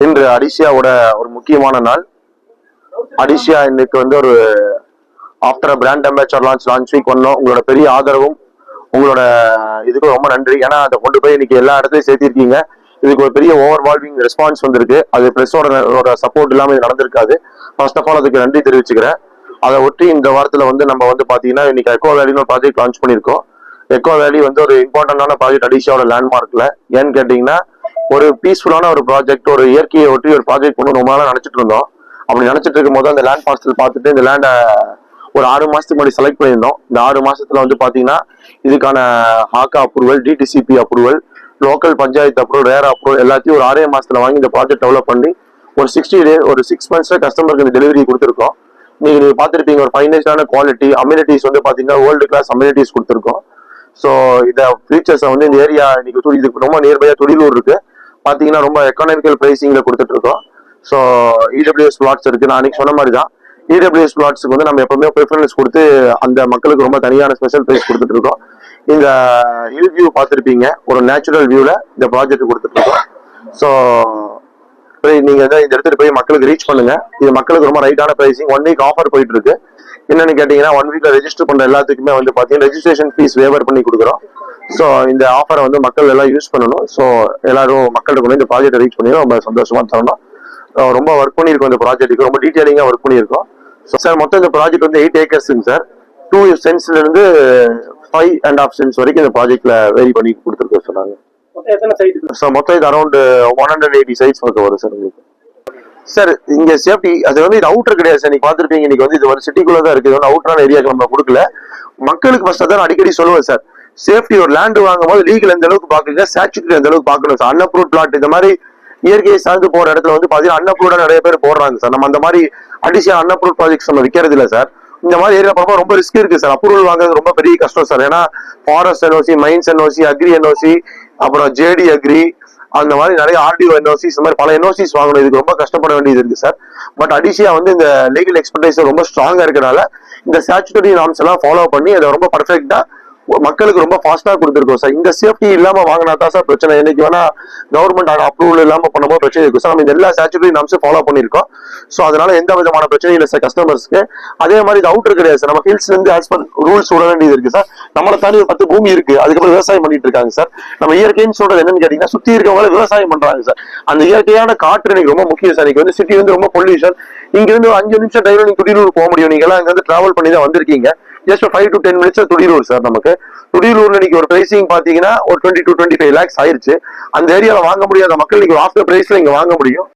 இன்று அடிசியாவோட ஒரு முக்கியமான நாள். அடிஷியா இன்னைக்கு வந்து ஒரு after brand ambassador launch launch week பண்ணோம் உங்களோட பெரிய ஆதரவும் உங்களோட இதுக்கு ரொம்ப நன்றி. ஏன்னா அதை கொண்டு போய் இன்னைக்கு எல்லா இடத்துலையும் சேர்த்திருக்கீங்க. இதுக்கு ஒரு பெரிய ஓவர் வால்விங் ரெஸ்பான்ஸ் வந்திருக்கு. அது பிரஸோட சப்போர்ட் இல்லாமல் இது நடந்திருக்காது. ஃபர்ஸ்ட் ஆஃப் ஆல் அதுக்கு நன்றி தெரிவிச்சுக்கிறேன். அதை ஒட்டி இந்த வாரத்தில் வந்து நம்ம வந்து பார்த்தீங்கன்னா இன்னைக்கு எக்கோ வேலின்னு ஒரு ப்ராஜெக்ட் லான்ச் பண்ணியிருக்கோம். எக்கோ வேலி வந்து ஒரு இம்பார்ட்டண்டான ப்ராஜெக்ட் அடிஷியாவோட லேண்ட்மார்க்கில் ஏன்னு கேட்டிங்கன்னா ஒரு பீஸ்ஃபுல்லான ஒரு ப்ராஜெக்ட் ஒரு இயற்கையை ஒட்டி ஒரு ப்ராஜெக்ட் பண்ணி ரொம்ப நாளாக நினச்சிட்டு இருந்தோம். அப்படி நினச்சிட்டு இருக்கும் போது அந்த லேண்ட் பார்சல் பார்த்துட்டு இந்த லேண்டை ஒரு ஆறு மாதத்துக்கு முன்னாடி செலக்ட் பண்ணியிருந்தோம். இந்த ஆறு மாதத்தில் வந்து பார்த்தீங்கன்னா இதுக்கான Hakka approval DTCP approval local panchayat approval RERA approval எல்லாத்தையும் ஒரு ஆறே மாதத்தில் வாங்கி இந்த ப்ராஜெக்ட் டெவலப் பண்ணி ஒரு சிக்ஸ்டி டே ஒரு சிக்ஸ் மந்த்ஸில் கஸ்டமருக்கு இந்த டெலிவரி கொடுத்துருக்கோம். நீங்கள் நீங்கள் பார்த்துருப்பீங்க ஒரு ஃபைனஸ்டான குவாலிட்டி அம்யூனிட்டிஸ் வந்து பார்த்தீங்கன்னா வேர்ல்டு கிளாஸ் அம்யூனிட்டிஸ் கொடுத்துருக்கோம். ஸோ இந்த ஃபீச்சர்ஸை வந்து இந்த ஏரியா இன்னைக்கு இதுக்கு ரொம்ப நியர்பையாக தொழிலூர் இருக்குது பார்த்தீங்கன்னா ரொம்ப எக்கனாமிக்கல் ப்ரைஸிங்கில் கொடுத்துட்டு இருக்கோம் ஸோ இடபிள்யூஎஸ் பிளாட்ஸ் இருக்குது நான் சொன்ன மாதிரி தான் இடபிள்யூஎஸ் பிளாட்ஸுக்கு வந்து நம்ம எப்பவுமே ப்ரிஃபரன்ஸ் கொடுத்து அந்த மக்களுக்கு ரொம்ப தனியான ஸ்பெஷல் ப்ரைஸ் கொடுத்துட்டு இருக்கோம் இந்த ஹில் வியூ பார்த்துருப்பீங்க. ஒரு நேச்சுரல் வியூவில் இந்த ப்ராஜெக்ட் கொடுத்துட்டு இருக்கோம் ஸோ நீங்க வந்து இந்த இடத்துக்கு போய் மக்களுக்கு ரீச் பண்ணுங்க. இது மக்களுக்கு ரொம்ப ரைட்டான பிரைசிங் ஒன் வீக் ஆஃபர் போயிட்டு இருக்கு என்னன்னு கேட்டீங்கன்னா ஒன் வீக்ல ரெஜிஸ்டர் பண்ற எல்லாத்துக்குமே வந்து பாத்தீங்கன்னா ரெஜிஸ்ட்ரேஷன் ஃபீஸ் வேவர் பண்ணி கொடுக்குறோம். ஸோ இந்த ஆஃபரை வந்து மக்கள் எல்லாம் யூஸ் பண்ணணும். ஸோ எல்லாரும் மக்கள்கிட்ட கொண்டு இந்த ப்ராஜெக்ட் ரீச் பண்ணி ரொம்ப சந்தோஷமா தரணும். ரொம்ப ஒர்க் பண்ணியிருக்கோம் இந்த ப்ராஜெக்ட்டுக்கு ரொம்ப டீட்டெயிலிங்காக ஒர்க் பண்ணியிருக்கோம். ஸோ சார் மொத்தம் இந்த ப்ராஜெக்ட் வந்து எயிட் ஏக்கர்ஸுங்க சார் டூ சென்ஸ்ல இருந்து ஃபைவ் அண்ட் ஆஃப் சென்ஸ் வரைக்கும் இந்த ப்ராஜெக்ட்ல வேரி பண்ணி கொடுத்துருக்கோம் சொன்னாங்க ஸோ மொத்தம் இது around one hundred eighty sites பக்கம் வரும் சார் உங்களுக்கு. சார் இங்க சேஃப்டி அது வந்து இது அவுட்டர் கிடையாது சார் நீங்க பாத்துருப்பீங்க இன்னைக்கு வந்து இது ஒரு சிட்டிக்குள்ள தான் இருக்கு இது வந்து அவுட்டரான ஏரியாக்கு நம்ம கொடுக்கல. மக்களுக்கு ஃபர்ஸ்ட் தான் அடிக்கடி சொல்லுவேன் சார் சேஃப்டி ஒரு லேண்ட் வாங்கும் போது லீகல் எந்த அளவுக்கு பாக்குறீங்க ஸ்டாச்சுக்கு எந்த அளவுக்கு பார்க்கணும்? சார் அன்அப்ரூவ் பிளாட் இந்த மாதிரி இயற்கையை சார்ந்து போற இடத்துல வந்து பாத்தீங்கன்னா அன்அப்ரூவ்டா நிறைய பேர் போடுறாங்க சார். நம்ம அந்த மாதிரி அடிஷனல் அன்அப்ரூவ் ப்ராஜெக்ட்ஸ் நம்ம விற்கிறது இல்ல சார். இந்த மாதிரி ஏரியா போறப்ப ரொம்ப ரிஸ்க் இருக்கு சார். அப்ரூவல் வாங்குறது ரொம்ப பெரிய கஷ்டம் சார். ஏன்னா forest NOC mines NOC agri NOC அப்புறம் ஜேடி அக்ரி அந்த மாதிரி நிறைய ஆர்டிஓ என்ஓசிஸ் இந்த மாதிரி பல என்ஓசிஸ் வாங்கணும். இதுக்கு ரொம்ப கஷ்டப்பட வேண்டியது இருக்கு சார். பட் அடிஷியா வந்து இந்த லீகல் எக்ஸ்பர்டைஸ் ரொம்ப ஸ்ட்ராங்கா இருக்கிறனால இந்த ஸ்டாச்சுட்டரி நாம்ஸ் எல்லாம் ஃபாலோ பண்ணி அதை ரொம்ப பர்ஃபெக்டா மக்களுக்கு ரொம்ப ஃபாஸ்டா கொடுத்துருக்கோம் சார் இந்த சேஃப்டி இல்லாம வாங்கினா தான் சார் பிரச்சனை. என்னைக்கு வேணா கவர்மெண்ட் அப்ரூவல் இல்லாம பண்ணும்போது பிரச்சனை இருக்கும். சார் நம்ம இந்த எல்லா ஸ்டாச்சுட்டரி நாம்ஸும் ஃபாலோ பண்ணிருக்கோம் ஸோ அதனால எந்த விதமான பிரச்சனையும் இல்லை சார் கஸ்டமர்ஸ்க்கு அதே மாதிரி இது அவுட்டர் கிடையாது சார் நம்ம ஹில்ஸ்ல இருந்து ஆஸ் ரூல்ஸ் விட வேண்டியது இருக்கு சார் நம்மளை தாண்டி ஒரு பத்து பூமி இருக்கு. அதுக்கப்புறம் விவசாயம் பண்ணிட்டு இருக்காங்க சார் நம்ம இயற்கைன்னு சொல்றது என்னன்னு கேட்டீங்கன்னா சுத்தி இருக்கவங்க விவசாயம் பண்றாங்க சார் அந்த இயற்கையான காற்று எனக்கு ரொம்ப முக்கியம் சார் இன்னைக்கு வந்து சிட்டி வந்து ரொம்ப பொல்யூஷன் இங்க இருந்து ஒரு அஞ்சு நிமிஷம் டைம் நீங்க துடிலூர் போக முடியும். நீங்க எல்லாம் இங்க வந்து டிராவல் பண்ணி தான் வந்திருக்கீங்க. Just five to ten minutes Thudiyur sir நமக்கு. துடிலூர்ல இன்னைக்கு ஒரு பிரைசிங் பாத்தீங்கன்னா ஒரு twenty to twenty five lakhs ஆயிருச்சு. அந்த ஏரியாவில் வாங்க முடியாத மக்கள் நீங்க ஆஃப்டர் பிரைஸ்ல இங்க வாங்க முடியும்.